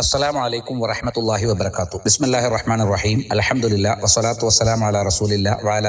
അസ്സലാമു അലൈക്കും വറഹ്മത്തുള്ളാഹി വബർക്കാത്തു ബിസ്മില്ലാഹി റഹ്മാൻ റഹീം അലഹമുല്ല വസ്സലാത്തു വസ്സലാമു അലാ റസൂലില്ല വാല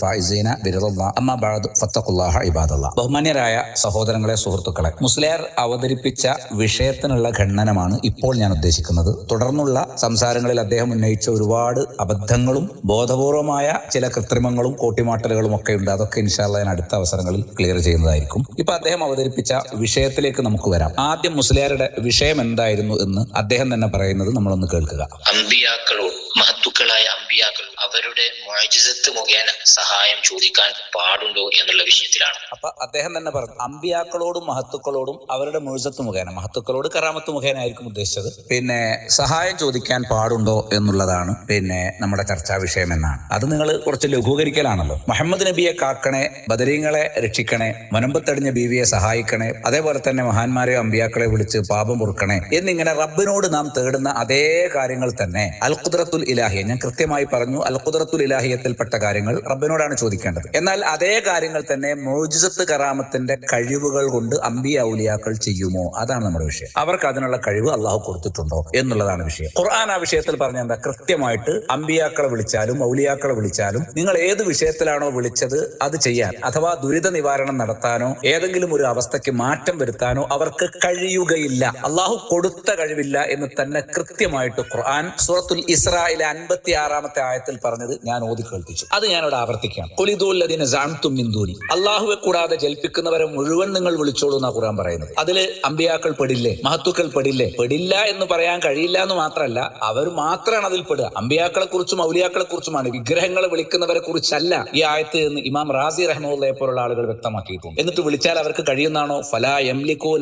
ഫായിസീന ബിറദല്ലാഹ് അമ്മാ ബഅദ് ഫത്തഖുല്ലാഹ ഇബാദല്ലാഹ് ബഹുമാന്യരായ സഹോദരങ്ങളെ സുഹൃത്തുക്കളെ മുസ്ലിയാർ അവതരിപ്പിച്ച വിഷയത്തിനുള്ള ഖണ്ഡനമാണ് ഇപ്പോൾ ഞാൻ ഉദ്ദേശിക്കുന്നത്. തുടർന്നുള്ള സംസാരങ്ങളിൽ അദ്ദേഹം ഉന്നയിച്ച ഒരുപാട് അബദ്ധങ്ങളും ബോധപൂർവമായ ചില കൃത്രിമങ്ങളും കോട്ടിമാട്ടലുകളും ഒക്കെ ഉണ്ട്. അതൊക്കെ ഇൻഷാല്ല ഞാൻ അടുത്ത അവസരങ്ങളിൽ ക്ലിയർ ചെയ്യുന്നതായിരിക്കും. ഇപ്പൊ അദ്ദേഹം അവതരിപ്പിച്ച വിഷയത്തിലേക്ക് നമുക്ക് വരാം. ആദ്യം മുസ്ലിയാരുടെ വിഷയം എന്തായിരുന്നു? എന്ന് അദ്ദേഹം തന്നെ പറയുന്നത് നമ്മളൊന്ന് കേൾക്കുക. അമ്പിയാക്കളോട് മഹത്തുക്കളായ അമ്പിയാക്കൾ അവരുടെ മോജിസത്ത് മുഖേന സഹായം ചോദിക്കാൻ പാടുണ്ടോ എന്നുള്ള വിഷയത്തിലാണ്. അപ്പൊ അദ്ദേഹം തന്നെ പറഞ്ഞു അമ്പിയാക്കളോടും മഹത്തുക്കളോടും അവരുടെ മുഴുസത്ത് മുഖേന മഹത്തുക്കളോട് കറാമത്ത് മുഖേന ആയിരിക്കും ഉദ്ദേശിച്ചത്. പിന്നെ സഹായം ചോദിക്കാൻ പാടുണ്ടോ എന്നുള്ളതാണ് പിന്നെ നമ്മുടെ ചർച്ചാ വിഷയം എന്നാണ്. അത് നിങ്ങൾ കുറച്ച് ലഘൂകരിക്കലാണല്ലോ. മുഹമ്മദ് നബിയെ കാക്കണേ ബദരീങ്ങളെ രക്ഷിക്കണേ മുനമ്പത്തടിഞ്ഞ ബീവിയെ സഹായിക്കണേ അതേപോലെ തന്നെ മഹാന്മാരെ അമ്പിയാക്കളെ വിളിച്ച് പാപം പൊറുക്കണേ എന്നിങ്ങനെ റബ്ബിനോട് നാം തേടുന്ന അതേ കാര്യങ്ങൾ തന്നെ അൽ ഖുദ്റത്തുൽ ഇലാഹിയ ഞാൻ കൃത്യമായി പറഞ്ഞു അൽ ഖുദ്റത്തുൽ ഇലാഹിയത്തിൽപ്പെട്ട കാര്യങ്ങൾ റബ്ബിനോടാണ് ചോദിക്കേണ്ടത്. എന്നാൽ അതേ കാര്യങ്ങൾ തന്നെ മോജിസത്ത് കറാമത്തിന്റെ കഴിവുകൾ കൊണ്ട് അമ്പി ഔലിയാക്കൾ ചെയ്യുമോ? അതാണ് നമ്മുടെ വിഷയം. അവർക്ക് അതിനുള്ള കഴിവ് അള്ളാഹു കൊടുത്തിട്ടുണ്ടോ എന്നുള്ളതാണ് വിഷയം. ഖുർആൻ ആ വിഷയത്തിൽ പറഞ്ഞ എന്താ? കൃത്യമായിട്ട് അമ്പിയാക്കളെ വിളിച്ചാലും ഔലിയാക്കളെ വിളിച്ചാലും നിങ്ങൾ ഏത് വിഷയത്തിലാണോ വിളിച്ചത് അത് ചെയ്യാൻ അഥവാ ദുരിത നിവാരണം നടത്താനോ ഏതെങ്കിലും ഒരു അവസ്ഥയ്ക്ക് മാറ്റം വരുത്താനോ അവർക്ക് കഴിയുകയില്ല. അള്ളാഹു കൊടുത്ത കഴിവില്ല എന്ന് തന്നെ കൃത്യമായിട്ട് ഖുർആൻ സൂറത്തുൽ ഇസ്രായിലെ അൻപത്തി ആറാമത്തെ ആയത്തിൽ പറഞ്ഞത് ഞാൻ ഓതി കേൾപ്പിച്ചു. അത് ഞാനിവിടെ ആവർത്തിക്കാം കൊലിദൂല്ലതിന് സാൻതും മിന്ദൂനി അള്ളാഹുവെ കൂടാതെ ജൽപ്പിക്കുന്നവരെ മുഴുവൻ നിങ്ങൾ വിളിച്ചോളൂ എന്നാ ഖുർആൻ പറയുന്നത്. അതിൽ അമ്പിയാക്കൾ പെടില്ലേ? മഹത്തുക്കൾ പെടില്ലേ? പെടില്ല എന്ന് പറയാൻ കഴിയില്ല എന്ന് മാത്രമല്ല അവർ മാത്രമാണ് അതിൽ പെടുക. അമ്പിയാക്കളെ കുറിച്ചും ഔലിയാക്കളെ കുറിച്ചുമാണ് വിഗ്രഹങ്ങളെ വിളിക്കുന്നവരെ കുറിച്ചല്ല ഈ ആയത്ത് എന്ന് ഇമാം റാസി റഹ്മുള്ളയെ പോലുള്ള ആളുകൾ വ്യക്തമാക്കിയിട്ടുണ്ട്. എന്നിട്ട് വിളിച്ചാൽ അവർക്ക് കഴിയുന്നാണോ ഫലാ എംലിക്കോ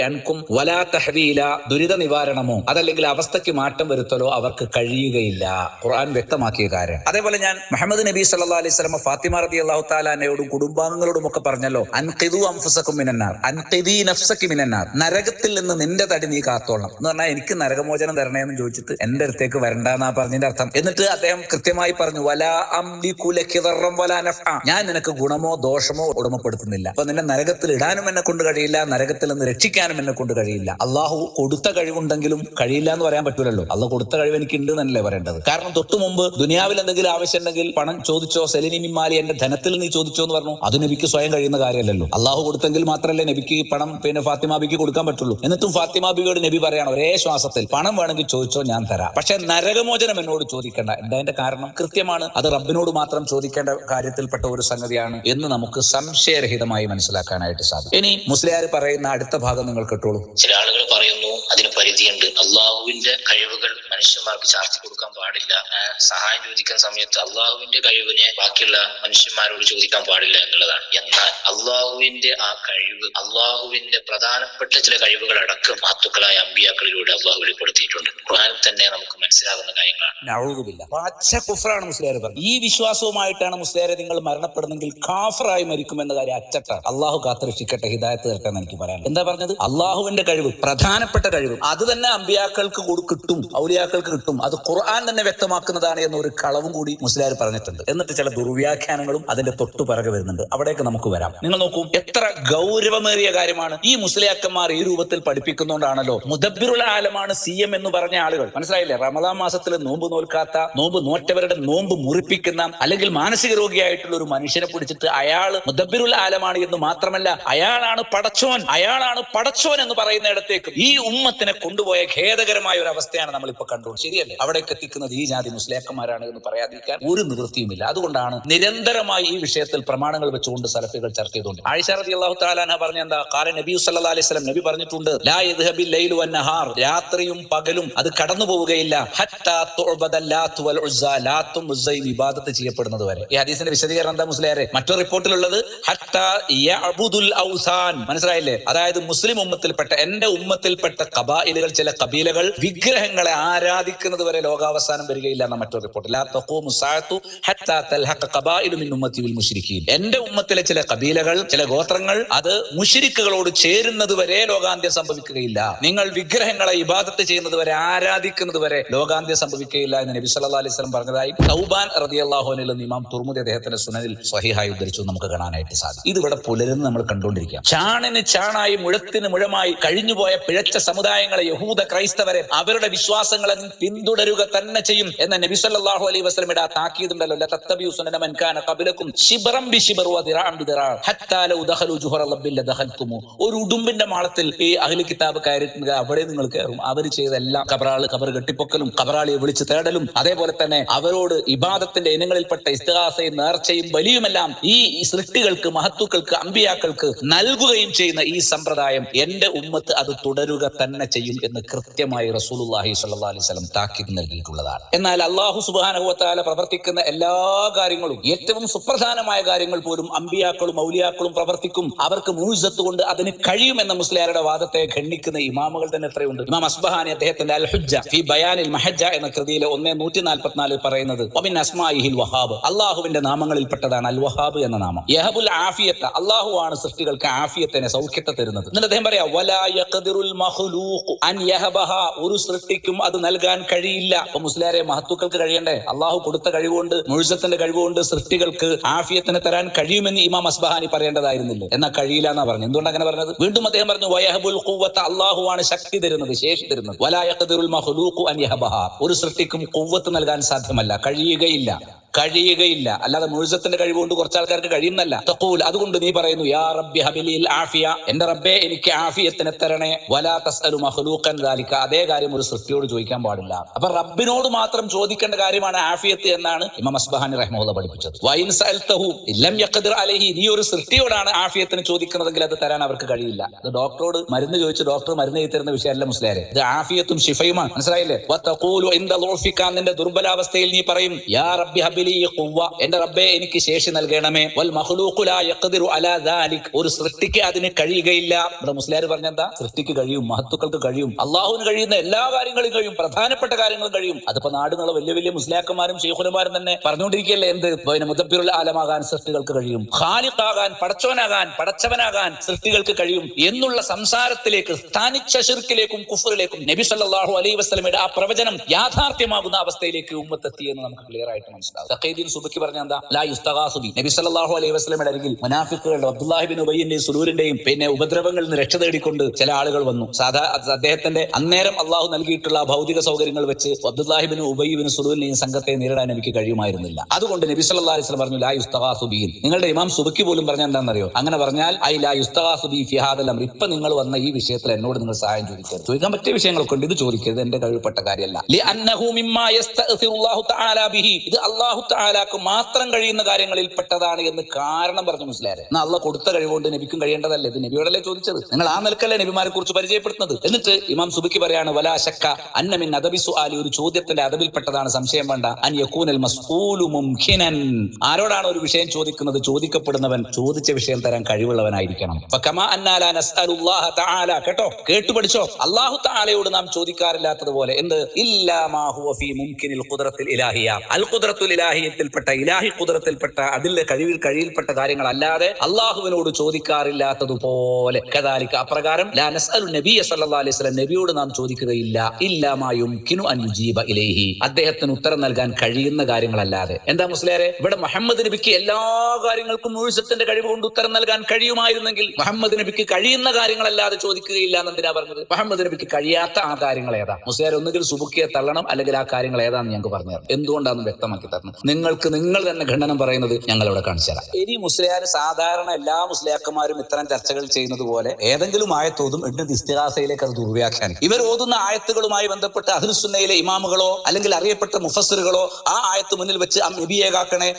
അൻകും വലാ തഹവീല. ദുരിത നിവാരണമോ? അതല്ലെങ്കിൽ അവസ്ഥയ്ക്ക് മാറ്റം വരുത്തലോ? അവർക്ക് കഴിയുകയില്ല. ഖുർആൻ വ്യക്തമാക്കിയ കാര്യം. അതേപോലെ ഞാൻ മുഹമ്മദ് നബി സല്ലാ അലൈഹി സ്വലമ ഫാത്തിമ റബി അള്ളാഹു താലാനയോടും കുടുംബാംഗങ്ങളോടും ഒക്കെ പറഞ്ഞല്ലോ അൻകിദു അംഫുസക്കും മിനന്നാർ അൻകിദി നഫ്സക്ക് മിനന്നാർ നരകത്തിൽ നിന്ന് നിന്റെ തടി നീ കാത്തോളണം. എന്ന് പറഞ്ഞാൽ എനിക്ക് നരകമോചനം തരണേന്ന് ചോദിച്ചിട്ട് എന്റെ അടുത്തേക്ക് വരണ്ടെന്നാ പറഞ്ഞതിന്റെ അർത്ഥം. എന്നിട്ട് അദ്ദേഹം കൃത്യമായി പറഞ്ഞു വലാ അംലികു ലക്കി ദർറം വലാ നഫ്അ. ഞാൻ നിനക്ക് ഗുണമോ ദോഷമോ ഉടമപ്പെടുത്തുന്നില്ല. അപ്പൊ നിന്നെ നരകത്തിൽ ഇടാനും എന്നെ കൊണ്ട് കഴിയില്ല നരകത്തിൽ നിന്ന് രക്ഷിക്കാനും എന്നെ കൊണ്ട് കഴിയില്ല. അള്ളാഹു കൊടുത്ത കഴിവുണ്ടെങ്കിലും കഴിയില്ല എന്ന് പറയാൻ പറ്റൂലല്ലോ. അള്ളാഹ് കൊടുത്ത കഴിവ് എനിക്ക് ഉണ്ട് എന്നല്ലേ പറയേണ്ടത്? കാരണം തൊട്ടു മുമ്പ് ദുനിയാവിൽ എന്തെങ്കിലും ആവശ്യം ഉണ്ടെങ്കിൽ പണം ചോദിച്ചോ സെലിനി മിമാലി എന്റെ ധനത്തിൽ നീ ചോദിച്ചോ എന്ന് പറഞ്ഞു. അത് നബിക്ക് സ്വയം കഴിയുന്ന കാര്യമല്ലല്ലോ. അള്ളാഹു കൊടുത്തെങ്കിൽ മാത്രമല്ലേ നബിക്ക് പണം പിന്നെ ഫാത്തിമാബിക്ക് കൊടുക്കാൻ പറ്റുള്ളൂ. എന്നിട്ടും ഫാത്തിമാബിയോട് നബി പറയാണ് ഒരേ ശ്വാസത്തിൽ പണം വേണമെങ്കിൽ ചോദിച്ചോ ഞാൻ തരാം. പക്ഷെ നരകമോചനം എന്നോട് ചോദിക്കേണ്ട. എന്താ അതിന്റെ കാരണം? കൃത്യമാണ് അത് റബ്ബിനോട് മാത്രം ചോദിക്കേണ്ട കാര്യത്തിൽപ്പെട്ട ഒരു സംഗതിയാണ് എന്ന് നമുക്ക് സംശയരഹിതമായി മനസ്സിലാക്കാനായിട്ട് സാധിക്കും. ഇനി മുസ്ലിയാർ പറയുന്ന അടുത്ത ഭാഗം നിങ്ങൾ കേട്ടോളൂ. ചില ആളുകൾ പറയുന്നു അതിന് പരിധിയുണ്ട്. അള്ളാഹുവിന്റെ കഴിവുകൾ മനുഷ്യന്മാർക്ക് ചാർത്തി കൊടുക്കാൻ പാടില്ല. സഹായം ചോദിക്കുന്ന സമയത്ത് അള്ളാഹുവിന്റെ കഴിവിനെ ബാക്കിയുള്ള മനുഷ്യന്മാരോട് ചോദിക്കാൻ പാടില്ല എന്നുള്ളതാണ്. എന്നാൽ അള്ളാഹുവിന്റെ ആ കഴിവ് അള്ളാഹുവിന്റെ പ്രധാനപ്പെട്ട ചില കഴിവുകൾ അടക്കം മാത്തുക്കളായ അമ്പിയാക്കളിലൂടെ അള്ളാഹു വെളിപ്പെടുത്തിയിട്ടുണ്ട്. ഖുർആൻ തന്നെ നമുക്ക് മനസ്സിലാകുന്ന കാര്യങ്ങളാണ്. ഈ വിശ്വാസവുമായിട്ടാണ് മുസ്ലിയാരെ നിങ്ങൾ മരണപ്പെടുന്നെങ്കിൽ കാഫറായി മരിക്കുമെന്ന കാര്യം അച്ചട്ടാണ്. അള്ളാഹു കാത്തിരക്ഷിക്കട്ടെ ഹിദായത്ത് തീർക്കാൻ എനിക്ക് പറയാൻ എന്താ പറഞ്ഞത്? അള്ളാഹുവിന്റെ കഴിവ് പ്രധാനപ്പെട്ട കഴിവ്. അത് തന്നെ അമ്പിയാക്കൾക്ക് കൊടു- കിട്ടും ഔലിയാക്കൾക്ക് കിട്ടും. അത് ഖുർആൻ തന്നെ വ്യക്തമാക്കുന്നതാണ് എന്നൊരു കളവും കൂടി മുസ്ലിയാർ പറഞ്ഞിട്ടുണ്ട്. എന്നിട്ട് ചില ദുർവ്യാഖ്യാനങ്ങളും അതിന്റെ തൊട്ടു പിറകെ വരുന്നുണ്ട്. അവിടേക്ക് നമുക്ക് വരാം. നിങ്ങൾ നോക്കൂ എത്ര ഗൗരവമേറിയ കാര്യമാണ് ഈ മുസ്ലിയാക്കന്മാർ ഈ രൂപത്തിൽ പഠിപ്പിക്കുന്നതുകൊണ്ടാണല്ലോ മുദബിറുൽ ആലമാണ് സി എം എന്ന് പറഞ്ഞ ആളുകൾ. മനസ്സിലായില്ലേ? റമദാൻ മാസത്തിൽ നോമ്പ് നോൽക്കാത്ത നോമ്പ് നോറ്റവരുടെ നോമ്പ് മുറിപ്പിക്കുന്ന അല്ലെങ്കിൽ മാനസിക രോഗിയായിട്ടുള്ള ഒരു മനുഷ്യനെ പിടിച്ചിട്ട് അയാൾ മുദബിറുൽ ആലമാണ് എന്ന് മാത്രമല്ല അയാളാണ് പടച്ചോൻ അയാളാണ് പടച്ചോൻ എന്ന് പറയുന്നിടത്തേക്ക് ഈ ഉമ്മത്തിനെ കൊണ്ടുപോയ ഖേദകരമായ ഒരു അവസ്ഥയാണ് നമ്മൾ ഇപ്പൊ കണ്ടു ശരിയല്ലേ? അവിടേക്ക് എത്തിക്കുന്നത് ഈ ജാതി മുസ്ലിയാക്കന്മാരാണ് എന്ന് പറയാതിരിക്കാൻ ഒരു നിവൃത്തിയുമില്ല. അതുകൊണ്ടാണ് നിരന്തരമായി ഈ വിഷയത്തിൽ പ്രമാണങ്ങൾ വെച്ചുകൊണ്ട് സലഫികൾ ചർച്ച ചെയ്തുകൊണ്ട്. ആയിഷ റതി അള്ളാഹു താലാന പറഞ്ഞ എന്താ? കാല നബി സല്ലാ അലൈഹി സ്വലം നബി പറഞ്ഞിട്ടുണ്ട് ലാ യദ്ഹബിൽ ലൈലു വന്നഹാർ രാത്രിയും പകലും അത് കടന്നു പോവുകയില്ല. ഹത്താ തുഅബദ ലാത്ത് വൽ ഉസ്സ ലാത്തും ഉസ്സയും ഇബാദത്ത് ചെയ്യപ്പെടുന്നത് വരെ. ഈ ഹദീസിന്റെ വിശദീകരണം എന്താ മുസ്ലിയാരെ? മറ്റൊരു റിപ്പോർട്ടിലുള്ളത് ഹത്താ യഅബുദുൽ ഔസാൻ. മനസ്സിലായില്ലേ? അതായത് മുസ്ലിം ഉമ്മത്തിൽപ്പെട്ട എന്റെ ഉമ്മത്തിൽപ്പെട്ട കബായിലുകൾ ചില കബീലകൾ വിഗ്രഹങ്ങളെ ആരാധിക്കും ആരാധിക്കുന്നത് വരെ ലോകാവസാനം വരികയില്ല എന്ന മറ്റൊരു റിപ്പോർട്ട്. ലാ തഖൂമു എന്റെ ഉമ്മത്തിലെ ചില കബീലകൾ ചില ഗോത്രങ്ങൾ അത് മുഷിരിക്കുകളോട് ചേരുന്നത് വരെ ലോകാന്ത്യം സംഭവിക്കുകയില്ല. നിങ്ങൾ വിഗ്രഹങ്ങളെ ഇബാദത്ത് ചെയ്യുന്നത് വരെ ആരാധിക്കുന്നത് വരെ ലോകാന്ത്യം സംഭവിക്കുകയില്ല എന്ന് നബി സല്ലാ അലൈഹി വസല്ലം പറഞ്ഞതായി സൗബാൻ അൻഹു എന്ന ഇമാം തുർമുദി അദ്ദേഹത്തിന്റെ സുനനിൽ സ്വഹിഹായി ഉദ്ധരിച്ചു നമുക്ക് കാണാനായിട്ട് സാധിക്കും. ഇത് ഇവിടെ പുലരുന്ന് നമ്മൾ കണ്ടുകൊണ്ടിരിക്കുക ചാണിന് ചാണായി മുഴത്തിന് മുഴമായി കഴിഞ്ഞുപോയ പിഴച്ച സമുദായങ്ങളെ യഹൂദ ക്രൈസ്തവരെ അവരുടെ വിശ്വാസങ്ങളെ പിന്തുടരുക തന്നെ ചെയ്യും എന്ന നബി സല്ലാഹു അലൈഹി വസല്ലമയുടെ ആ താക്കീതുണ്ടല്ലോ. ഒരു ഉടുമ്പിന്റെ മാളത്തിൽ ഈ അഹ്ലി കിതാബ് കയറിയിട്ടുണ്ട്. അവിടെ നിങ്ങൾ കയറും. അവർ ചെയ്തെല്ലാം കബറാൾ കബർ കെട്ടിപ്പൊക്കലും കബറാളിയെ വിളിച്ച് തേടലും. അതേപോലെ തന്നെ അവരോട് ഇബാദത്തിന്റെ ഇനങ്ങളിൽപ്പെട്ട ഇസ്തിഹാസയും നേർച്ചയും ബലിയുമെല്ലാം ഈ സൃഷ്ടികൾക്ക് മഹത്തുക്കൾക്ക് അമ്പിയാക്കൾക്ക് നൽകുകയും ചെയ്യുന്ന ഈ സമ്പ്രദായം എന്റെ ഉമ്മത്ത് അത് തുടരുക തന്നെ ചെയ്യും എന്ന് കൃത്യമായി റസൂലുള്ളാഹി സ്വല്ലല്ലാഹി അലൈഹി വസല്ലം താക്കീത് നൽകിയിട്ടുള്ളതാണ്. എന്നാൽ അള്ളാഹു സുബ്ഹാനഹു വതആല പ്രവർത്തിക്കുന്ന എല്ലാ കാര്യങ്ങളും ഏറ്റവും സുപ്രധാനമായ കാര്യങ്ങൾ പോലും അമ്പിയാക്കളും മൗലിയാക്കളും പ്രവർത്തിക്കും. അവർക്ക് മൂഴ്സത്ത് കൊണ്ട് അതിന് കഴിയുമെന്ന മുസ്ലിയാരുടെ വാദത്തെ ഖണ്ഡിക്കുന്ന ഇമാമുകൾ തന്നെ എത്രയുണ്ട്. ഇമാം അസ്ബഹാനി അദ്ദേഹത്തിന്റെ അൽ ഹുജ്ജ ഫി ബയാനിൽ മഹജ എന്ന കൃതിയിലെ ഒന്നേ നൂറ്റി നാൽപ്പത്തിനാലിൽ പറയുന്നത് ഒമിൻ വഹാബ്. അള്ളാഹുവിന്റെ നാമങ്ങളിൽപ്പെട്ടതാണ് അൽ വഹാബ് എന്ന നാമം. യഹബുൽ ആഫിയത്ത് അള്ളാഹു ആണ് സൃഷ്ടികൾക്ക് ആഫിയത്തിനെ സൗഖ്യത്തെ തരുന്നത്. അദ്ദേഹം പറയാ ഒരു സൃഷ്ടിക്കും അത് നൽകാൻ കഴിയില്ല. അപ്പൊ മുസ്ലിയാരെ മഹത്തുക്കൾക്ക് കഴിയണ്ടേ? അള്ളാഹു കൊടുത്ത കഴിവുകൊണ്ട് മുഴുസത്തിന്റെ കഴിവുകൊണ്ട് സൃഷ്ടികൾക്ക് ആഫിയത്തിന് തരാൻ കഴിയുമെന്ന് ഇമാം അസ്ബഹാനി പറയേണ്ടതായിരുന്നില്ല. എന്നാ കഴിയില്ല എന്നാ പറഞ്ഞു എന്തുകൊണ്ട് അങ്ങനെ പറഞ്ഞത്? വീണ്ടും അദ്ദേഹം പറഞ്ഞു വയഹബുൽ ഖുവ്വത്ത് അള്ളാഹു ആണ് ശക്തി തരുന്നത് ശേഷി തരുന്നത്. അൻ യഹബഹ. ഒരു സൃഷ്ടിക്കും കുവ്വത്ത് നൽകാൻ സാധ്യമല്ല കഴിയുകയില്ല. കഴിയുകയില്ല. അല്ലാതെ മുഴുസത്തിന്റെ കഴിവുകൊണ്ട് കുറച്ച് ആൾക്കാർക്ക് കഴിയുന്നല്ല. തക്കൂൽ അതുകൊണ്ട് നീ പറയുന്നു യാ റബ്ബി ഹബിലിൽ ആഫിയ. എന്റെ റബ്ബെ എനിക്ക് ആഫിയത്തിനെ തരണേ. വലാ തസ്അലു മഖ്ലൂഖൻ ദാലിക. അതേ കാര്യം ഒരു സൃഷ്ടിയോട് ചോദിക്കാൻ പാടില്ല. അപ്പൊ റബ്ബിനോട് മാത്രം ചോദിക്കേണ്ട കാര്യമാണ് ആഫിയത്ത് എന്നാണ് ഇമാം അസ്ബഹാനി റഹ്മുള്ള പഠിപ്പിച്ചത്. വൈൻ സഅൽതഹു ഇല്ലം യഖദിർ അലൈഹി. നീ ഒരു സൃഷ്ടിയോടാണ് ആഫിയത്തിന് ചോദിക്കുന്നതെങ്കിൽ അത് തരാൻ അവർക്ക് കഴിയില്ല. അത് ഡോക്ടറോട് മരുന്ന് ചോദിച്ച് ഡോക്ടർ മരുന്ന് എഴുതി തരുന്ന വിഷയമല്ല മുസ്ലിയാരെ. ഇത് ആഫിയത്തും ഷിഫയുമാണ് മനസ്സിലായില്ലേ? നിന്റെ ദുർബലാവസ്ഥയിൽ നീ പറയും യാ റബ്ബി എന്റെ റബ്ബേ എനിക്ക് ശേഷി നൽകണമേ. വൽ യഖ്ദിറു അലാ ഒരു സൃഷ്ടിക്ക് അതിന് കഴിയുകയില്ല. ഇവിടെ മുസ്ലിയാർ പറഞ്ഞെന്താ? സൃഷ്ടിക്ക് കഴിയും മഹത്തുക്കൾക്ക് കഴിയും അള്ളാഹുവിന് കഴിയുന്ന എല്ലാ കാര്യങ്ങളും കഴിയും പ്രധാനപ്പെട്ട കാര്യങ്ങളും കഴിയും. അതിപ്പോ നാടുന്നുള്ള വലിയ വലിയ മുസ്ലിയാക്കന്മാരും ഷെയ്ഖുലമാരും തന്നെ പറഞ്ഞുകൊണ്ടിരിക്കുകയല്ലേ എന്ത്? മുദബ്ബിറുൽ ആലമാകാൻ സൃഷ്ടികൾക്ക് കഴിയും. ഖാലിഖാകാൻ പടച്ചവനാകാൻ പടച്ചവനാകാൻ സൃഷ്ടികൾക്ക് കഴിയും എന്നുള്ള സംസാരത്തിലേക്ക് സ്ഥാനിച്ച ശിർക്കിലേക്കും കുഫറിലേക്കും നബി അലൈഹി വസല്ലമയുടെ ആ പ്രവചനം യാഥാർത്ഥ്യമാകുന്ന അവസ്ഥയിലേക്ക് ഉമ്മത്തെത്തി എന്ന് നമുക്ക് ക്ലിയർ ആയിട്ട് മനസ്സിലാവും തഖീദീൻ സുബക്കി പറഞ്ഞ എന്താ? ലാ യുസ്തഗാസുബി നബി സല്ലല്ലാഹു അലൈഹി വസല്ലമയുടെ അരികിൽ മുനാഫിക്കുകളുടെ അബ്ദുല്ലാഹി ബിൻ സുലൂരിന്റെയും പിന്നെ ഉപദ്രവങ്ങളിൽ നിന്ന് രക്ഷ തേടിക്കൊണ്ട് ചില ആളുകൾ വന്നു. സാധാ അദ്ദേഹത്തിന്റെ അന്നേരം അള്ളാഹു നൽകിയിട്ടുള്ള ഭൗതിക സൗകര്യങ്ങൾ വെച്ച് അബ്ദുല്ലാഹിബിന് ഉബൈബിന് സുലൂരിനെയും സംഘത്തെ നേരിടാൻ എനിക്ക് കഴിയുമായിരുന്നില്ല. അതുകൊണ്ട് നബി സല്ലല്ലാഹു അലൈഹി വസല്ലം പറഞ്ഞു ലാ യുസ്തഗാസുബീൻ നിങ്ങളുടെ ഇമാം സുബക്കി പോലും പറഞ്ഞ എന്താണെന്നറിയോ? അങ്ങനെ പറഞ്ഞാൽ ഐ ലാ യുസ്തഗാസുബി ഫിഹാദലം ഇപ്പൊ നിങ്ങൾ വന്ന ഈ വിഷയത്തിൽ എന്നോട് നിങ്ങൾ സഹായം ചോദിക്കരുത്. ചോദിക്കാൻ പറ്റിയ വിഷയങ്ങളൊക്കെ ഉണ്ട്. ഇത് ചോദിക്കരുത്. എന്റെ കഴിവപ്പെട്ട കാര്യമല്ല. ഇത് മിമ്മാ അല്ലാഹു തആലാക്ക് മാത്രം കഴിയുന്ന കാര്യങ്ങളിൽ പെട്ടതാണ് എന്ന് കാരണം പറഞ്ഞു മനസ്സിലായത് എന്നാൽ അള്ളാഹ് കൊടുത്ത കഴിവുകൊണ്ട് നബിക്കും കഴിയേണ്ടതല്ലേ? ഇത് നബിയോടല്ലേ ചോദിച്ചത്? നിങ്ങൾ ആ നിലക്കല്ലേ നബിമാരെ കുറിച്ച് പരിചയപ്പെടുത്തുന്നത്? എന്നിട്ട് ഇമാം സുബിക്ക് പറയാണ് വലാ ശക്ക അന്നമിൻ അദബി ആലി ഒരു ചോദ്യത്തിന്റെ അദബിൽപ്പെട്ടതാണ് സംശയം വേണ്ട. അൻ യകൂനൽ മസ്കൂലു ആരോടാണ് ഒരു വിഷയം ചോദിക്കുന്നത്? ചോദിക്കപ്പെടുന്നവൻ ചോദിച്ച വിഷയം തരാൻ കഴിവുള്ളവനായിരിക്കണം. കേട്ടോ? കേട്ടു പഠിച്ചോ? അള്ളാഹു താലയോട് നാം ചോദിക്കാറില്ലാത്തതുപോലെ. എന്ത്? ഇല്ലാ മാ ഹുവ ഫീ മുംകിനിൽ ഖുദ്റത്തിൽ ഇലാഹിയ. അൽ ഖുദ്റത്തുൽ ഇലാഹിയത്തിൽപ്പെട്ട ഇലാഹി കുതിരത്തിൽപ്പെട്ട അതിലെ കഴിവിൽ കഴിയിൽപ്പെട്ട കാര്യങ്ങൾ അല്ലാതെ അള്ളാഹുവിനോട് ചോദിക്കാറില്ലാത്തതുപോലെ. കഥാലിക്ക അപ്രകാരം നബി അലൈഹി നബിയോട് നാം ചോദിക്കുകയില്ല. ഇല്ലാമായും അൻ യുജീബ ഇലൈഹി. അദ്ദേഹത്തിന് ഉത്തരം നൽകാൻ കഴിയുന്ന കാര്യങ്ങളല്ലാതെ. എന്താ മുസ്ലിയാരെ? ഇവിടെ മുഹമ്മദ് നബിക്ക് എല്ലാ കാര്യങ്ങൾക്കും മുഴുസത്തിന്റെ കഴിവ് കൊണ്ട് ഉത്തരം നൽകാൻ കഴിയുമായിരുന്നെങ്കിൽ മുഹമ്മദ് നബിക്ക് കഴിയുന്ന കാര്യങ്ങളല്ലാതെ ചോദിക്കുകയില്ല എന്നെന്തിനാ പറഞ്ഞത്. മുഹമ്മദ് നബിക്ക് കഴിയാത്ത ആ കാര്യങ്ങൾ ഏതാ? മുസ്ലിയാർ ഒന്നുകിൽ സുബുക്കിയെ തള്ളണം അല്ലെങ്കിൽ ആ കാര്യങ്ങൾ ഏതാന്ന് ഞങ്ങൾക്ക് പറഞ്ഞു തരണം എന്തുകൊണ്ടാണെന്ന് വ്യക്തമാക്കി തരണം? നിങ്ങൾക്ക് നിങ്ങൾ തന്നെ ഖണ്ഡനം പറയുന്നത് ഞങ്ങൾ ഇവിടെ കാണിച്ചു തരാം. ഇനി മുസ്ലിയാർ സാധാരണ എല്ലാ മുസ്ലിയാക്കന്മാരും ഇത്തരം ചർച്ചകൾ ചെയ്യുന്നത് പോലെ ഏതെങ്കിലും ആയത്തോതും എട്ട് ഇസ്തിഹാസയിലേക്ക് അത് ദുർവ്യാഖ്യാനം ഇവർ ഓതുന്ന ആയത്തുകളുമായി ബന്ധപ്പെട്ട് അഹ്ലുസുന്നയിലെ ഇമാമുകളോ അല്ലെങ്കിൽ അറിയപ്പെട്ട മുഫസറുകളോ ആ ആയത്ത് മുന്നിൽ വെച്ച് ആ നബിയെ കാക്കണേ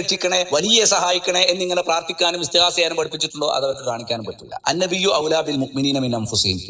രക്ഷിക്കണേ വലിയെ സഹായിക്കണേ എന്നിങ്ങനെ പ്രാർത്ഥിക്കാനും ഇസ്തിഹാസ ചെയ്യാനും പഠിപ്പിച്ചിട്ടുണ്ടോ അത് അവർക്ക് കാണിക്കാനും പറ്റില്ല. അന്നബിയു ഔലാബിൽ മുഅ്മിനീന മിൻ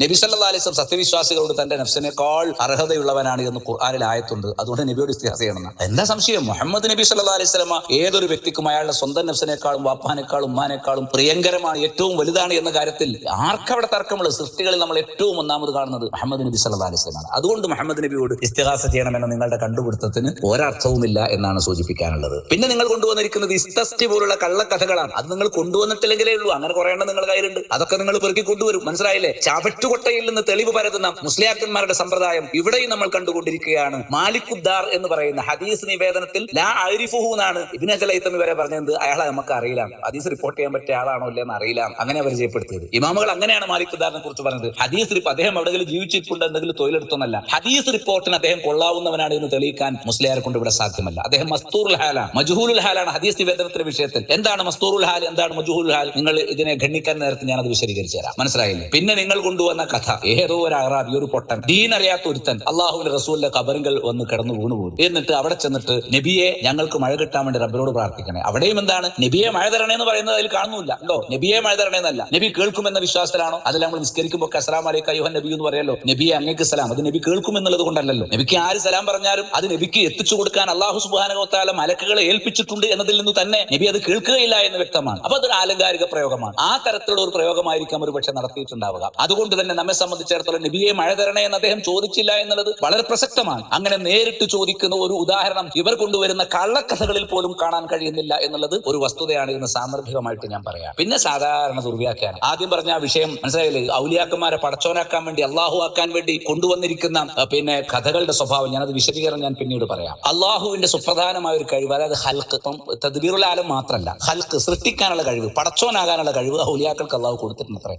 നബി സല്ലാ വസല്ലം സത്യവിശ്വാസികളോട് തന്റെ നഫ്സിനേക്കാൾ അർഹതയുള്ളവനാണ് എന്ന് ഖുർആാനിൽ ആയത്തുണ്ട്. അതുകൊണ്ട് നബിയോട് ഇസ്തിഹാസ ചെയ്യണം എന്താ സംശയം? മുഹമ്മദ് മുഹമ്മദ് നബി സല്ലാ അലൈഹി സ്വലമ ഏതൊരു വ്യക്തിക്കും അയാളുടെ സ്വന്തം നഫ്സിനേക്കാളും വാപ്പാനേക്കാളും ഉമ്മാനേക്കാളും പ്രിയങ്കരമാണ് ഏറ്റവും വലുതാണ് എന്ന കാര്യത്തിൽ ആർക്കവിടെ തർക്കമുള്ള സൃഷ്ടികളിൽ നമ്മൾ ഏറ്റവും ഒന്നാമത് കാണുന്നത് മുഹമ്മദ് നബി സല്ലാ അലൈഹി സ്വലമാണ് അതുകൊണ്ട് മുഹമ്മദ് നബിയോട് ഇസ്തിഹാസ ചെയ്യണമെന്ന നിങ്ങളുടെ കണ്ടുപിടുത്തത്തിന് ഒരർത്ഥവുമില്ല എന്നാണ് സൂചിപ്പിക്കാനുള്ളത്. പിന്നെ നിങ്ങൾ കൊണ്ടുവന്നിരിക്കുന്നത് ഇസ്തസ്റ്റി പോലുള്ള കള്ളക്കഥകളാണ്. അത് നിങ്ങൾ കൊണ്ടുവന്നിട്ടില്ലെങ്കിലേ ഉള്ളൂ. അങ്ങനെ കുറെ നിങ്ങൾ കയ്യിലുണ്ട്. അതൊക്കെ നിങ്ങൾ പെറുക്കി കൊണ്ടുവരും. മനസ്സിലായില്ലേ? ചവറ്റുകൊട്ടയിൽ നിന്ന് തെളിവ് പരതുന്ന മുസ്ലിയാക്കന്മാരുടെ സമ്പ്രദായം ഇവിടെയും നമ്മൾ കണ്ടുകൊണ്ടിരിക്കുകയാണ്. മാലിക്കുദ്ദാർ എന്ന് പറയുന്ന ഹദീസ് നിവേദനത്തിൽ ലാ അരിഫുഹു എന്നാണ്. ഇബിനെ ജലൈത്തമി വരെ പറഞ്ഞത് അയാളെ നമുക്ക് അറിയില്ല. ഹദീസ് റിപ്പോർട്ട് ചെയ്യാൻ പറ്റിയ ആളാണോ ഇല്ലെന്ന് അറിയില്ല. അങ്ങനെ പരിചയപ്പെടുത്തിയത്. ഇമാമുകൾ അങ്ങനെയാണ് മാലിക് മാലിക്കുദ്ദാറിനെ കുറിച്ച് പറഞ്ഞത്. ഹദീസ് റിപ്പ് അദ്ദേഹം എവിടെയെങ്കിലും ജീവിച്ചിട്ടുണ്ട് എന്തെങ്കിലും തൊഴിലെടുത്തൊന്നല്ല. ഹദീസ് റിപ്പോർട്ടിന് അദ്ദേഹം കൊള്ളാവുന്നവനാണ് എന്ന് തെളിയിക്കാൻ മുസ്ലിയാരെ കൊണ്ട് ഇവിടെ സാധ്യമല്ല. അദ്ദേഹം മസ്തൂറുൽ ഹാലാണ്. മജുഹൂലുൽ ഹാലാണ് ഹദീസ് നിവേദനത്തിന്റെ വിഷയത്തിൽ. എന്താണ് മസ്തൂറുൽ ഹാൽ? എന്താണ് മജുഹുൽ ഹാൽ? നിങ്ങൾ ഇതിനെ ഖണ്ഡിക്കാൻ നേരത്തെ ഞാൻ അത് വിശദീകരിച്ചു തരാം. മനസ്സിലായില്ലേ? പിന്നെ നിങ്ങൾ കൊണ്ടുവന്ന കഥ. ഏതോ ഒരു അറാബി ഒരു പൊട്ടൻ ദീൻ അറിയാത്ത ഒരുത്തൻ അള്ളാഹുവിന്റെ റസൂലിന്റെ കബറുകൾ വന്ന് കിടന്നു വീണുപോകും എന്നിട്ട് അവിടെ ചെന്നിട്ട് നബിയെ ഞങ്ങൾക്ക് മഴ കിട്ടാൻ വേണ്ടി റബ്ബിനോട് പ്രാർത്ഥിക്കണേ. അവിടെയും എന്താണ്? നബിയെ മഴ തരണേ എന്ന് പറയുന്നത് അതിൽ കാണുന്നില്ല ഉണ്ടോ നബിയെ മഴ തരണേ എന്നല്ല നബി കേൾക്കുമെന്ന വിശ്വാസത്തിലാണോ? അതിൽ നമ്മൾ നിസ്കരിക്കുമ്പോൾ അസ്ലാം അലൈക്ക് അയ്യോഹൻ നബി എന്ന് പറയല്ലോ. നബിയെ അങ്ങേക്ക് സലാം. അത് നബി കേൾക്കും എന്നുള്ളത് കൊണ്ടല്ലല്ലോ. നബിക്ക് ആര് സലാം പറഞ്ഞാലും അത് നബിക്ക് എത്തിച്ചു കൊടുക്കാൻ അള്ളാഹു സുബാനകോത്താല മലക്കുകളെ ഏൽപ്പിച്ചിട്ടുണ്ട് എന്നതിൽ നിന്ന് തന്നെ നബി അത് കേൾക്കുകയില്ല എന്ന് വ്യക്തമാണ്. അപ്പൊ അതൊരു ആലങ്കാരിക പ്രയോഗമാണ്. ആ തരത്തിലുള്ള ഒരു പ്രയോഗമായിരിക്കാം ഒരു പക്ഷെ നടത്തിയിട്ടുണ്ടാവുക. അതുകൊണ്ട് തന്നെ നമ്മെ സംബന്ധിച്ചിടത്തോളം നബിയെ മഴ തരണേ എന്ന് അദ്ദേഹം ചോദിച്ചില്ല എന്നുള്ളത് വളരെ പ്രസക്തമാണ്. അങ്ങനെ നേരിട്ട് ചോദിക്കുന്ന ഒരു ഉദാഹരണം ഇവർ കൊണ്ടുവരുന്ന കള്ളക്കഥകളിൽ പോലും കാണാൻ കഴിയുന്നില്ല എന്നുള്ളത് ഒരു വസ്തുതയാണ് എന്ന് സാന്ദർഭികമായിട്ട് ഞാൻ പറയാം. പിന്നെ സാധാരണ ദുർവ്യാഖ്യാനം. ആദ്യം പറഞ്ഞ ആ വിഷയം മനസ്സിലായില്ലേ? ഔലിയാക്കന്മാരെ പടച്ചോനാക്കാൻ വേണ്ടി അള്ളാഹു ആക്കാൻ വേണ്ടി കൊണ്ടുവന്നിരിക്കുന്ന പിന്നെ കഥകളുടെ സ്വഭാവം. ഞാനത് വിശദീകരണം ഞാൻ പിന്നീട് പറയാം. അള്ളാഹുവിന്റെ സുപ്രധാനമായ ഒരു കഴിവ് അതായത് ഹൽക്ക് ഇപ്പം തദ്ബീറുൽ ആലം മാത്രമല്ല ഹൽക്ക് സൃഷ്ടിക്കാനുള്ള കഴിവ് പടച്ചോനാകാനുള്ള കഴിവ് ഔലിയാക്കൾക്ക് അള്ളാഹു കൊടുത്തിട്ടുണ്ട് അത്രേ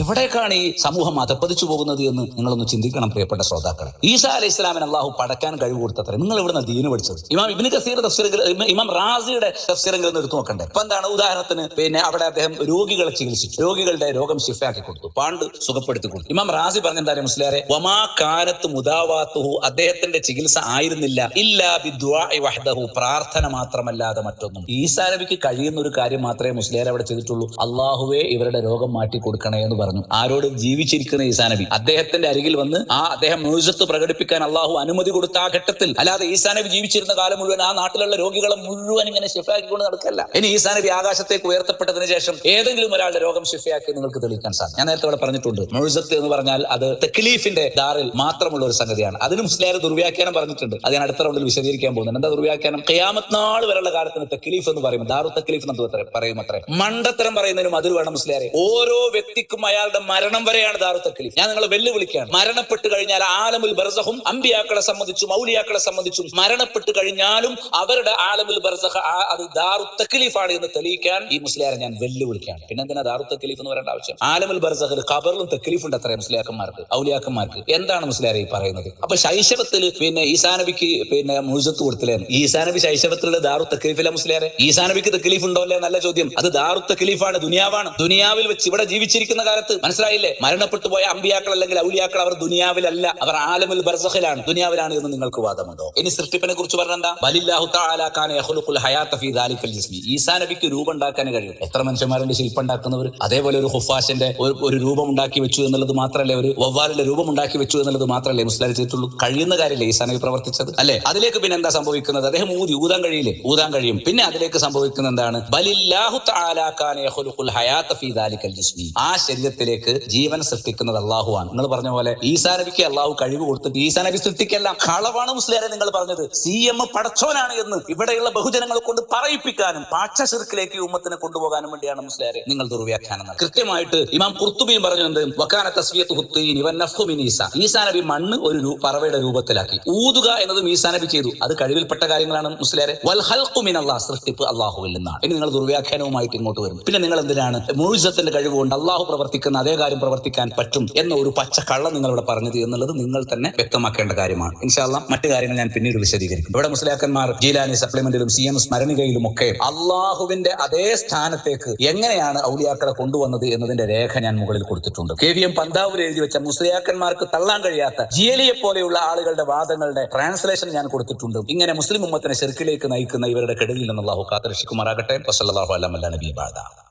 എവിടേക്കാണ് ഈ സമൂഹം അതപ്പതിച്ചു പോകുന്നത് എന്ന് നിങ്ങളൊന്ന് ചിന്തിക്കണം പ്രിയപ്പെട്ട ശ്രോതാക്കളെ. ഈസാ അലൈഹി ഇസ്ലാമിന് അള്ളാഹു പടക്കാൻ കഴിവ് കൊടുത്തത്രേ. നിങ്ങൾ ഇവിടുന്ന് ദീന് പഠിച്ചത്? ഇമാം ഇബിന് കസീർ തഫ്സീറുകൾ ഇമാം റാസിയുടെ തഫ്സീറുകൾ എടുത്തു നോക്കണ്ടേ അപ്പൊ എന്താണ് ഉദാഹരണത്തിന് പിന്നെ അവിടെ അദ്ദേഹം രോഗികളെ ചികിത്സിച്ചു. രോഗികളുടെ രോഗം ശിഫാക്കി കൊടുത്തു. പാണ്ട് സുഖപ്പെടുത്തി കൊടുത്തു. ഇമാം റാസി പറഞ്ഞ എന്താ മുസ്ലിയാരെ? വമാ കാലത്ത് മുദാവാത്തുഹു അദ്ദേഹത്തിന്റെ ചികിത്സ ആയിരുന്നില്ല. ഇല്ലാ വിദ്വാഹു പ്രാർത്ഥന മാത്രമല്ലാതെ മറ്റൊന്നും. ഈസാ നബിക്ക് കഴിയുന്ന ഒരു കാര്യം മാത്രമേ മുസ്ലിയാർ അവിടെ ചെയ്തിട്ടുള്ളൂ. അള്ളാഹുവേ ഇവരുടെ രോഗം മാറ്റി കൊടുക്കണേ എന്ന് പറഞ്ഞു. ആരോട് ജീവിച്ചിരിക്കുന്ന ഈസാ നബി. അദ്ദേഹത്തിന്റെ അരികിൽ വന്ന് ആ അദ്ദേഹം മ്യൂസത്ത് പ്രകടിപ്പിക്കാൻ അള്ളാഹു അനുമതി കൊടുത്ത ആ ഘട്ടത്തിൽ അല്ലാതെ ഈസാ നബി ജീവിച്ചിരുന്ന കാലം മുഴുവൻ ആ നാട്ടിലുള്ള രോഗികളെ മുഴുവൻ ഇങ്ങനെ ഷിഫയാക്കിക്കൊണ്ട് നടക്കല്ല. ഇനി ഈസാ നബി ആകാശത്തേക്ക് ഉയർത്തപ്പെട്ടതിന് ശേഷം ഏതെങ്കിലും ഒരാളുടെ രോഗം ഷിഫയാക്കി നിങ്ങൾക്ക് തെളിയിക്കാൻ സാധിക്കും. ഞാൻ നേരത്തെ ഇവിടെ പറഞ്ഞിട്ടുണ്ട് മുഴുസത്ത് എന്ന് പറഞ്ഞാൽ അത് തെക്ലീഫിന്റെ ദാറിൽ മാത്രമുള്ള ഒരു സംഗതിയാണ്. അതിന് മുസ്ലിയാർ ദുർവ്യാഖ്യാനം പറഞ്ഞിട്ടുണ്ട്. അത് ഞാൻ അടുത്ത റൗണ്ടിൽ വിശദീകരിക്കാൻ പോകുന്നുണ്ട്. എന്താ ദുർവ്യാഖ്യാനം? ഖിയാമത്ത് നാൾ വരെയുള്ള കാലത്തിന് തെക്ലീഫ് എന്ന് പറയും ദാറു തെക്ലീഫ് എന്ന് പറയും അത്രേ. മണ്ടത്തരം പറയുന്നതിനും അതിൽ വേണം മുസ്ലിയാരെ. ഓരോ വ്യക്തിക്കും അയാളുടെ മരണം വരെയാണ് ദാറു തെക്ലീഫ്. ഞാൻ നിങ്ങളെ വെല്ലുവിളിക്കുകയാണ്. മരണപ്പെട്ട് കഴിഞ്ഞാൽ ആലമുൽ ബർസഹും അമ്പിയാക്കളെ സംബന്ധിച്ചും മൗലിയാക്കളെ സംബന്ധിച്ചും മരണപ്പെട്ട് കഴിഞ്ഞാലും അവരുടെ ആലമുൽ ബർസഹ അത് ദാറു തക്ലീഫാണ് എന്ന് തെളിയിക്കാൻ ഈ മുസ്ലിയാരെ ഞാൻ വെല്ലുവിളിക്കുകയാണ്. പിന്നെ എന്തിനാ ദാറു തക്ലീഫ് എന്ന് പറയേണ്ട ആവശ്യം? ആലമുൽ ബർസഹിൽ ഖബറിലും തക്ലീഫ് ഉണ്ട് അത്രയും മുസ്ലിയാക്കന്മാർക്ക് ഔലിയാക്കന്മാർക്ക്. എന്താണ് മുസ്ലിയാരെ ഈ പറയുന്നത്? അപ്പൊ ശൈശവത്തിൽ പിന്നെ ഈസാനബിക്ക് പിന്നെ മുഴുസത്ത് കൊടുത്തില്ലേ? ഈസാനബി ശൈശവത്തിലുള്ള ദാറു തക്ലീഫിലെ മുസ്ലിയാരെ ഈസാനബിക്ക് തക്ലീഫ് ഉണ്ടോ അല്ലേ? നല്ല ചോദ്യം. അത് ദാറു തക്ലീഫാണ് ദുനിയാവാണ്. ദുനിയാവിൽ വെച്ച് ഇവിടെ ജീവിച്ചിരിക്കുന്ന കാലത്ത് മനസ്സിലായില്ലേ? മരണപ്പെട്ടു പോയ അമ്പിയാക്കൾ അല്ലെങ്കിൽ ഔലിയാക്കൾ അവർ ദുനിയാവിലല്ല. അവർ ആലമുൽ ബർസഖിലാണ് ദുനിയാവിലാണ് എന്ന് നിങ്ങൾക്ക് വാദമുണ്ടോ? ഇനി സൃഷ്ടിപ്പിനെ കുറിച്ച് പറഞ്ഞെന്താ? ഈസാ നബിക്ക് രൂപം ഉണ്ടാക്കാൻ കഴിയും എത്ര മനുഷ്യന്മാരുണ്ട് ശില്പം ഉണ്ടാക്കുന്നവർ അതേപോലെ ഒരു ഹുഫാഷിന്റെ ഒരു രൂപം ഉണ്ടാക്കി വെച്ചു എന്നുള്ളത് മാത്രമല്ലേ ഒരു വവ്വാലിന്റെ രൂപം ഉണ്ടാക്കി വെച്ചു എന്നുള്ളത് മാത്രമല്ലേ മുസ്ലിം ചെയ്തിട്ടുള്ളൂ? കഴിയുന്ന കാര്യമില്ലേ ഈസാ നബി പ്രവർത്തിച്ചത്? അല്ലെ? അതിലേക്ക് പിന്നെ എന്താ സംഭവിക്കുന്നത്? അദ്ദേഹം ഊതി ഊതാൻ കഴിയില്ലേ? ഊതാൻ കഴിയും. പിന്നെ അതിലേക്ക് സംഭവിക്കുന്ന എന്താണ്? ആ ശരീരത്തിലേക്ക് ജീവൻ സൃഷ്ടിക്കുന്നത് അള്ളാഹു ആണ്. നിങ്ങൾ പറഞ്ഞ പോലെ ഈസാ നബിക്ക് അള്ളാഹു കഴിവ് കൊടുത്തിട്ട് ഈസാ നബി സൃഷ്ടിക്കെല്ലാം. കളവാണ് മുസ്ലിം നിങ്ങൾ പറഞ്ഞത്. സി എം പടച്ചോനാണ് എന്ന് ഇവിടെയുള്ള ബഹുജനങ്ങളെ കൊണ്ട് പറയിപ്പിക്കാനും പാക്ഷശിർക്കിലേക്ക് ഉമ്മത്തിനെ കൊണ്ടുപോകാനും വേണ്ടിയാണ് മുസ്ലിയാരെ. നിങ്ങൾ ദുർവ്യാഖ്യാനം. കൃത്യമായിട്ട് ഇമാം കുർത്തുബിയും പറഞ്ഞത് വക്കാന തസ്വിയത്ത് ഹുത്തീൻ ഇവൻ ഈസ. ഈസാ നബി മണ്ണ് ഒരു പറവയുടെ രൂപത്തിലാക്കി. ഊതുക എന്നതും ഈസാ നബി ചെയ്തു. അത് കഴിവിൽപ്പെട്ട കാര്യങ്ങളാണ് മുസ്ലിയാരെ. വൽ ഹൽഖു മിൻ അല്ലാഹ് സൃഷ്ടിപ്പ് അള്ളാഹുവിൽ നിന്നാണ്. ഇനി നിങ്ങൾ ദുർവ്യാഖ്യാനവുമായിട്ട് ഇങ്ങോട്ട് വരും പിന്നെ നിങ്ങൾ എന്തിനാണ്? മുഴുസത്തിന്റെ കഴിവ് കൊണ്ട് അള്ളാഹു പ്രവർത്തിക്കുന്ന അതേ കാര്യം പ്രവർത്തിക്കാൻ പറ്റും എന്ന ഒരു പച്ച കള്ളം നിങ്ങൾ ഇവിടെ പറഞ്ഞത് എന്നുള്ളത് നിങ്ങൾ തന്നെ വ്യക്തമാക്കേണ്ട കാര്യമാണ്. ഇൻഷാല്ല മറ്റു കാര്യങ്ങൾ ഞാൻ പിന്നീട് വിശദീകരിക്കും. ഇവിടെ മുസ്ലിയാക്കന്മാർ ജീലാനി സപ്ലിമെന്റിലും സി എം സ്മരണികയിലും ഒക്കെ അള്ളാഹുവിന്റെ അതേ സ്ഥാനത്തേക്ക് എങ്ങനെയാണ് ഔലിയാക്കളെ കൊണ്ടുവന്നത് എന്നതിന്റെ രേഖ ഞാൻ മുകളിൽ കൊടുത്തിട്ടുണ്ട്. കെ വി എം പന്താവൂർ എഴുതി വെച്ച മുസ്ലിയാക്കന്മാർക്ക് തള്ളാൻ കഴിയാത്ത ജിയലിയെ പോലെയുള്ള ആളുകളുടെ വാദങ്ങളുടെ ട്രാൻസ്ലേഷൻ ഞാൻ കൊടുത്തിട്ടുണ്ട്. ഇങ്ങനെ മുസ്ലിം ഉമ്മത്തിനെ ശെർക്കിലേക്ക് നയിക്കുന്ന ഇവരുടെ കെടുതിയിൽ നിന്നുള്ള അള്ളാഹു കാത്തരക്ഷിക്കുമാറാകട്ടെ വസല്ലാഹു അലമല്ല നബി ബാദ